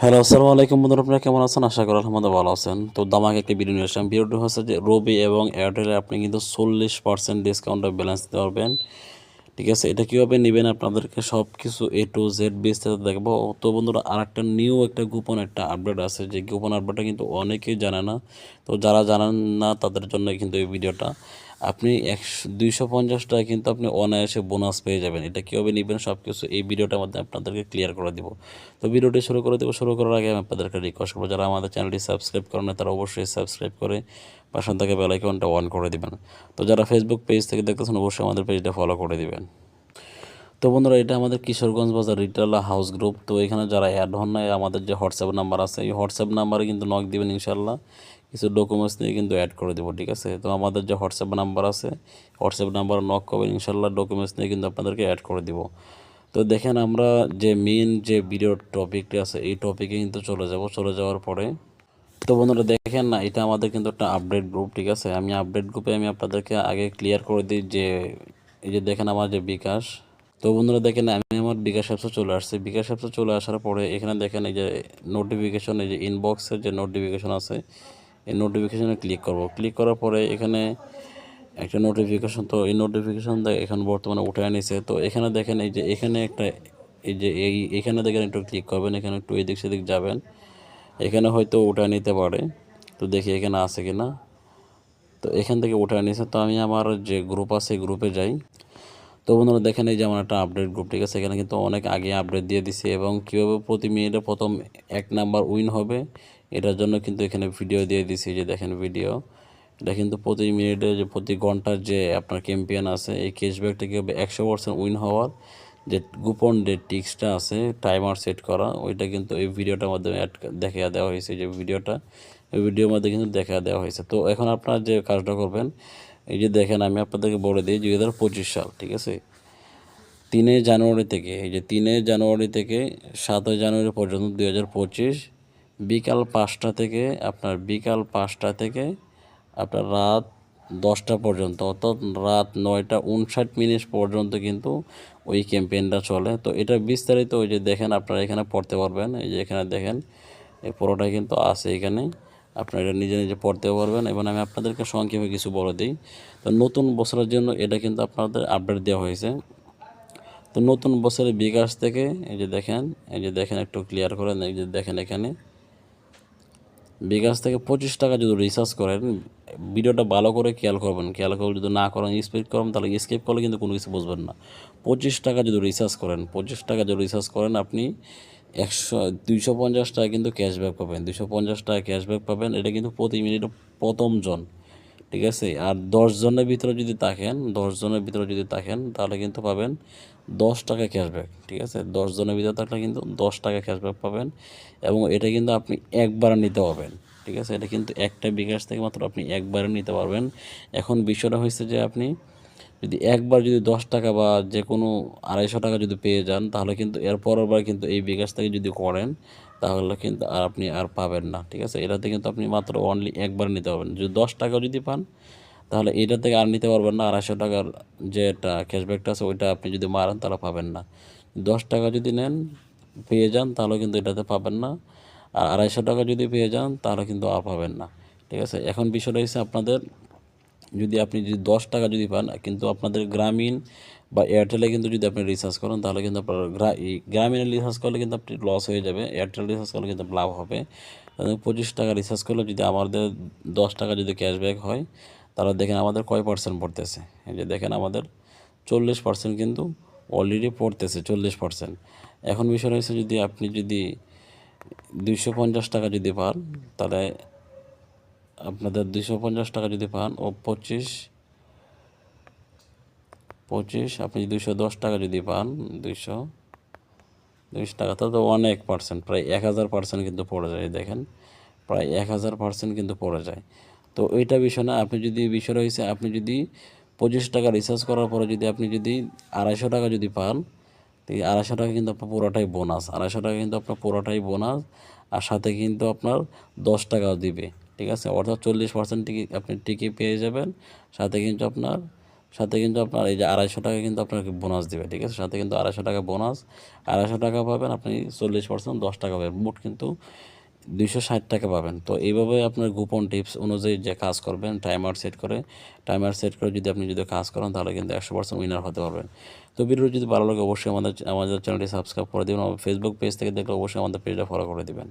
Hello, আসসালামু আলাইকুম বন্ধুরা, আপনারা কেমন আছেন? আশা করি আলহামদুলিল্লাহ ভালো আছেন। তো দামাকে একটি ভিডিও নিয়ে আসলাম। ভিডিওটি হচ্ছে যে রবি এবং এয়ারটেলে আপনি কিন্তু চল্লিশ পার্সেন্ট ডিসকাউন্টে ব্যালেন্স দিতে পারবেন। ঠিক আছে? এটা কীভাবে নেবেন? আপনাদেরকে সব কিছু এ টু জেড বিস্তারিত দেখব। তো বন্ধুরা আর একটা নিউ একটা গোপন একটা আপডেট আছে। যে গোপন আপডেটটা কিন্তু অনেকেই জানে না। তো যারা জানেন না, তাদের জন্য কিন্তু এই ভিডিওটা আপনি একশো, দুইশো পঞ্চাশ টাকা কিন্তু আপনি অনায়াসে বোনাস পেয়ে যাবেন। এটা কীভাবে নেবেন? সব কিছু এই ভিডিওটার মধ্যে আপনাদেরকে ক্লিয়ার করে দিব। তো ভিডিওটি শুরু করে দেবো। শুরু করার আগে আমি আপনাদেরকে রিকোয়েস্ট করব, যারা আমাদের চ্যানেলটি সাবস্ক্রাইব করেন না তারা অবশ্যই সাবস্ক্রাইব করে পাশে থেকে বেলাইকনটা অন করে দিবেন। তো যারা ফেসবুক পেজ থেকে দেখতেছেন, অবশ্যই আমাদের পেজটা ফলো করে দিবেন। তো বন্ধুরা, এটা আমাদের কিশোরগঞ্জ বাজার রিটেল হাউস গ্রুপ তো এখানে যারা অ্যাড হন নাই, আমাদের যে হোয়াটসঅ্যাপ নাম্বার আছে, এই হোয়াটসঅ্যাপ নাম্বারে কিন্তু নক দেবেন ইনশাল্লাহ কিছু ডকুমেন্টস নিয়ে কিন্তু অ্যাড করে দেবো, ঠিক আছে? তো আমাদের যে হোয়াটসঅ্যাপ নাম্বার আছে হোয়াটসঅ্যাপ নাম্বার নক করবেন ইনশাল্লাহ ডকুমেন্টস নিয়ে কিন্তু আপনাদেরকে অ্যাড করে দিব। তো দেখেন আমরা যে মেন যে ভিডিও টপিকটি আছে, এই টপিকে কিন্তু চলে যাব, চলে যাওয়ার পরে। তো বন্ধুরা, দেখেন না, এটা আমাদের কিন্তু একটা আপডেট গ্রুপ ঠিক আছে? আমি আপডেট গ্রুপে আমি আপনাদেরকে আগে ক্লিয়ার করে দিই যে, এই যে দেখেন আমার যে বিকাশ তো বন্ধুরা দেখেন, আমি আমার বিকাশ অ্যাপসে চলে আসছি। বিকাশ অ্যাপসে চলে আসার পরে এখানে দেখেন, এই যে নোটিফিকেশন এই যে ইনবক্সের যে নোটিফিকেশন আছে, এই নোটিফিকেশনে ক্লিক করব। ক্লিক করার পরে এখানে একটা নোটিফিকেশন তো এই নোটিফিকেশন এখন বর্তমানে উঠে আনিছে তো এখানে দেখেন, এই যে এখানে একটা, এই যে এই, এখানে দেখেন একটু ক্লিক করবেন, এখানে একটু এদিক সেদিক যাবেন। এখানে হয়তো উঠে নিতে পারে। তো দেখি এখানে আছে কি না তো এখান থেকে উঠে নিয়েছে তো আমি আমার যে গ্রুপ আছে গ্রুপে যাই। তো বন্ধুরা দেখেন এই যে আমার একটা আপডেট গ্রুপ ঠিক আছে? এখানে কিন্তু অনেক আগে আপডেট দিয়ে দিছে এবং কীভাবে প্রতি মিনিটে প্রথম এক নাম্বার উইন হবে, এটার জন্য কিন্তু এখানে ভিডিও দিয়ে দিছি যে দেখেন ভিডিও এটা কিন্তু প্রতি মিনিটে যে প্রতি ঘণ্টার যে আপনার ক্যাম্পিয়ন আছে, এই ক্যাশব্যাকটা কীভাবে একশো পার্সেন্ট উইন হওয়ার যে গোপন যে টিক্সটা আছে টাইমার সেট করা, ওইটা কিন্তু এই ভিডিওটার মাধ্যমে অ্যাড দেখা দেওয়া হয়েছে যে ভিডিওটা এই ভিডিওর মধ্যে কিন্তু দেখা দেওয়া হয়েছে। তো এখন আপনার যে কাজটা করবেন এই যে দেখেন, আমি আপনাদেরকে বলে দিই, দুই হাজার পঁচিশ সাল, ঠিক আছে? তিনে জানুয়ারি থেকে, এই যে তিনে জানুয়ারি থেকে সাতই জানুয়ারি পর্যন্ত দুই হাজার পঁচিশ, বিকাল পাঁচটা থেকে, আপনার বিকাল পাঁচটা থেকে আপনার রাত দশটা পর্যন্ত, অর্থাৎ রাত নয়টা উনষাট মিনিট পর্যন্ত কিন্তু ওই ক্যাম্পেইনটা চলে। তো এটা বিস্তারিত ওই যে দেখেন, আপনারা এখানে পড়তে পারবেন। এই যে এখানে দেখেন, এই পুরোটাই কিন্তু আছে এখানে। আপনারা এটা নিজে নিজে পড়তেও পারবেন এবং আমি আপনাদেরকে সংক্ষেপে কিছু বলে দিই। তো নতুন বছরের জন্য এটা কিন্তু আপনাদের আপডেট দেওয়া হয়েছে। তো নতুন বছরের বিকাশ থেকে এই যে দেখেন, এই যে দেখেন একটু ক্লিয়ার করেন, এই যে দেখেন এখানে। বিকাশ থেকে পঁচিশ টাকা যদি রিচার্জ করেন, ভিডিওটা ভালো করে খেয়াল করবেন। খেয়াল করে যদি না করেন স্পিড করেন, তাহলে স্কিপ করলে কিন্তু কোনো কিছু বুঝবেন না। পঁচিশ টাকা যদি রিচার্জ করেন, পঁচিশ টাকা যদি রিচার্জ করেন, আপনি একশো, দুইশো পঞ্চাশ টাকা কিন্তু ক্যাশব্যাক পাবেন। দুইশো পঞ্চাশ টাকা ক্যাশব্যাক পাবেন, এটা কিন্তু প্রতি মিনিটে প্রথম জন, ঠিক আছে? আর দশ জনের ভিতরে যদি থাকেন, দশ জনের ভিতরে যদি থাকেন, তাহলে কিন্তু পাবেন দশ টাকা ক্যাশব্যাক ঠিক আছে? দশ জনের ভিতরে থাকলে কিন্তু দশ টাকা ক্যাশব্যাক পাবেন এবং এটা কিন্তু আপনি একবার নিতে পারবেন, ঠিক আছে? এটা কিন্তু একটা বিকাশ থেকে মাত্র আপনি একবারে নিতে পারবেন। এখন বিষয়টা হয়েছে যে আপনি যদি একবার যদি দশ টাকা বা যে কোনো আড়াইশো টাকা যদি পেয়ে যান, তাহলে কিন্তু এর বার কিন্তু এই বিকাশ থেকে যদি করেন, তাহলে কিন্তু আর আপনি আর পাবেন না, ঠিক আছে? এটাতে কিন্তু আপনি মাত্র অনলি একবার নিতে পারবেন। যদি দশ টাকা যদি পান, তাহলে এটা থেকে আর নিতে পারবেন না। আড়াইশো টাকার যে একটা ক্যাশব্যাকটা আছে, ওইটা আপনি যদি মারেন, তাহলে পাবেন না। দশ টাকা যদি নেন, পেয়ে যান, তাহলে কিন্তু এটাতে পাবেন না। আর আড়াইশো টাকা যদি পেয়ে যান, তাহলে কিন্তু আর পাবেন না, ঠিক আছে? এখন বিষয়টা হচ্ছে আপনাদের যদি আপনি যদি দশ টাকা যদি পান, কিন্তু আপনাদের গ্রামীণ বা এয়ারটেলে কিন্তু যদি আপনি রিচার্জ করেন, তাহলে কিন্তু আপনার গ্রামীণে রিচার্জ করলে কিন্তু আপনি লস হয়ে যাবে। এয়ারটেল রিচার্জ করলে কিন্তু লাভ হবে। পঁচিশ টাকা রিচার্জ করলে যদি আমাদের দশ টাকা যদি ক্যাশব্যাক হয়, তাহলে দেখেন আমাদের কয় পার্সেন্ট পড়তেছে? এই যে দেখেন আমাদের চল্লিশ পার্সেন্ট কিন্তু অলরেডি পড়তেছে, চল্লিশ পার্সেন্ট এখন বিষয় হচ্ছে যদি আপনি যদি দুইশো পঞ্চাশ টাকা যদি পান, তাহলে আপনাদের দুইশো পঞ্চাশ টাকা যদি পান ও পঁচিশ পঁচিশ, আপনি দুইশো দশ টাকা যদি পান, দুইশো দুইশো টাকা তো তো অনেক পার্সেন্ট প্রায় এক হাজার পার্সেন্ট কিন্তু পড়ে যায় দেখেন, প্রায় এক হাজার পার্সেন্ট কিন্তু পড়ে যায়। তো ওইটা বিষয় না, আপনি যদি, বিষয় রয়েছে আপনি যদি পঁচিশ টাকা রিচার্জ করার পরে যদি আপনি যদি আড়াইশো টাকা যদি পান এই আড়াইশো টাকা কিন্তু আপনার পুরোটাই বোনাস আড়াইশো টাকা কিন্তু আপনার পুরোটাই বোনাস আর সাথে কিন্তু আপনার দশ টাকাও দিবে। ঠিক আছে? অর্থাৎ চল্লিশ পার্সেন্ট টিকি আপনি টিকি পেয়ে যাবেন। সাথে কিন্তু আপনার, সাথে কিন্তু আপনার এই যে আড়াইশো টাকা কিন্তু আপনাকে বোনাস দেবে, ঠিক আছে? সাথে কিন্তু আড়াইশো টাকা বোনাস আড়াইশো টাকা পাবেন আপনি চল্লিশ পার্সেন্ট দশ টাকা পাবেন। মোট কিন্তু দুইশো ষাট টাকা পাবেন। তো এইভাবে আপনার গোপন টিপস অনুযায়ী যে কাজ করবেন টাইমার সেট করে টাইমার সেট করে যদি আপনি যদি কাজ করেন, তাহলে কিন্তু একশো পার্সেন্ট উইনার হতে পারবেন। তো ভিডিও যদি ভালো লাগে, অবশ্যই আমাদের আমাদের চ্যানেলটি সাবস্ক্রাইব করে দেবেন। ফেসবুক পেজ থেকে দেখলে অবশ্যই আমাদের পেজটা ফলো করে দেবেন।